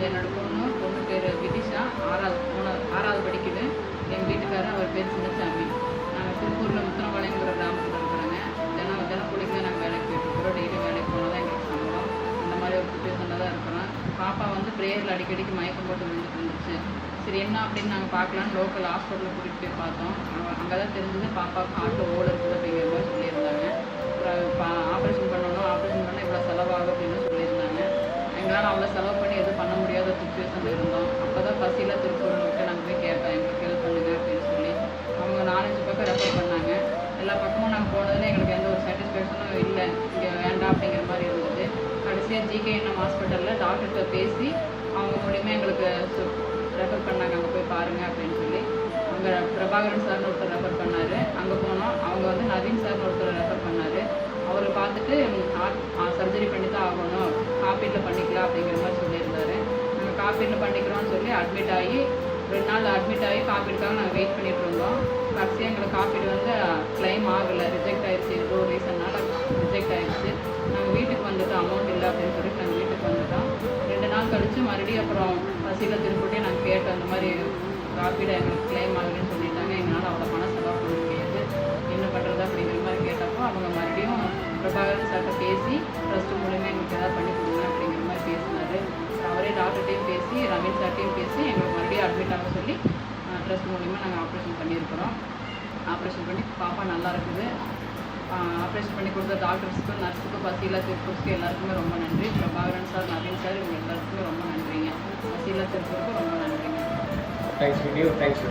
இருந்தது என்னோட பொண்ணு பொண்ணு பேர் விதிஷா. ஆறாவது மூணாவது ஆறாவது படிக்குது. எங்கள் வீட்டுக்காரர் அவர் பேர் சின்னசாமி. நாங்கள் திருப்பூரில் முத்தனபாளையங்கிற கிராமத்தில் இருக்கிறோங்க. தினம் தினக்கூலிக்கு தான் நாங்கள் வேலைக்கு போயிட்டுருக்குறோம் டெய்லி வேலைக்கு போனால் தான் எங்களுக்கு சம்பளம். அந்த மாதிரி ஒரு சுச்சுவேஷனில் தான் இருக்கிறோம். பாப்பா வந்து ப்ரேயரில் அடிக்கடிக்கு மயக்கம் போட்டு விழுந்துட்டு இருந்துச்சு. சரி என்ன அப்படின்னு நாங்கள் பார்க்கலான்னு லோக்கல் ஹாஸ்பிட்டலில் கூட்டிகிட்டு போய் பார்த்தோம். அங்கே தான் தெரிஞ்சது பாப்பாவுக்கு ஹார்ட்டில் ஓடு இருக்குது அப்படிங்கிற மாதிரி சொல்லியிருந்தாங்க. அப்புறம் ஆப்ரேஷன் பண்ணணும் ஆப்ரேஷன் பண்ணால் இவ்வளோ செலவாகும் அப்படின்னு சொல்லியிருந்தாங்க. எங்களால் அவ்வளோ செலவு பண்ணி எதுவும் சுச்சுவேஷன் சுச்சுவேஷனில் இருந்தோம். அப்போ தான் பசியில் திருப்பூருக்கு நாங்கள் போய் கேட்டோம். எங்களுக்கு ஹெல்ப் பண்ணுங்க அப்படின்னு சொல்லி. அவங்க நாலஞ்சு பக்கம் ரெஃபர் பண்ணாங்க. எல்லா பக்கமும் நாங்கள் போனதில் எங்களுக்கு எந்த ஒரு சாட்டிஸ்ஃபேக்ஷனும் இல்லை. இங்கே வேண்டாம் அப்படிங்கிற மாதிரி இருந்தது. கடைசியாக ஜிகேஎன்எம் ஹாஸ்பிட்டலில் டாக்டர்கிட்ட பேசி அவங்க மூலியமாக எங்களுக்கு ரெஃபர் பண்ணாங்க. அங்கே போய் பாருங்கள் அப்படின்னு சொல்லி. அங்கே பிரபாகரன் சார்னு ஒருத்தர் ரெஃபர் பண்ணார். அங்கே போனோம். அவங்க வந்து நவீன் சார்னு ஒருத்தர் ரெஃபர் பண்ணார். அவரை பார்த்துட்டு சர்ஜரி பண்ணி தான் ஆகணும். ஹாப்பிட்டில் பண்ணிக்கலாம். அப்படிங்கிற மாதிரி நாங்கள் காப்பீட்டில் பண்ணிக்கிறோம்னு சொல்லி அட்மிட் ஆகி ரெண்டு நாள் அட்மிட் ஆகி காப்பீடுக்காக நாங்கள் வெயிட் பண்ணிகிட்டு இருந்தோம். கடைசியாக எங்களுக்கு காப்பீடு வந்து க்ளைம் ஆகலை ரிஜெக்ட் ஆகிடுச்சு ஏதோ ரீசன்னால் ரிஜெக்ட் ஆகிடுச்சு நாங்கள் வீட்டுக்கு வந்துட்டோம். அமௌண்ட் இல்லை அப்படின்னு சொல்லிட்டு நாங்கள் வீட்டுக்கு வந்துட்டோம். ரெண்டு நாள் கழித்து மறுபடியும் அப்புறம் பசியில் திருப்பிட்டே நாங்கள் கேட்டோம் அந்த மாதிரி காப்பீடு எங்களுக்கு க்ளைம் ஆகலைன்னு சொல்லிட்டாங்க. எங்களால் அவ்வளோ பணம் செலவு பண்ண முடியாது. என்ன பண்ணுறது அப்படிங்கிற மாதிரி கேட்டப்போ அவங்க மறுபடியும் பிரபாகரன் சார்கிட்ட பேசி ட்ரஸ்ட்டு மூலியமாக எங்களுக்கு ஏதாவது பண்ணி ஆப்ரேஷன் பண்ணி பாப்பா நல்லா இருக்குது. ஆப்ரேஷன் பண்ணி கொடுத்த டாக்டர்ஸுக்கும் நர்ஸுக்கும் பசீலா திருப்பூருக்கு எல்லாருக்குமே ரொம்ப நன்றி. பிரபாகரன் சார் நவீன் சார் இவங்க எல்லாருக்குமே ரொம்ப நன்றிங்க. பசீலா திருப்பூருக்கு ரொம்ப நன்றிங்க. Thanks video thanks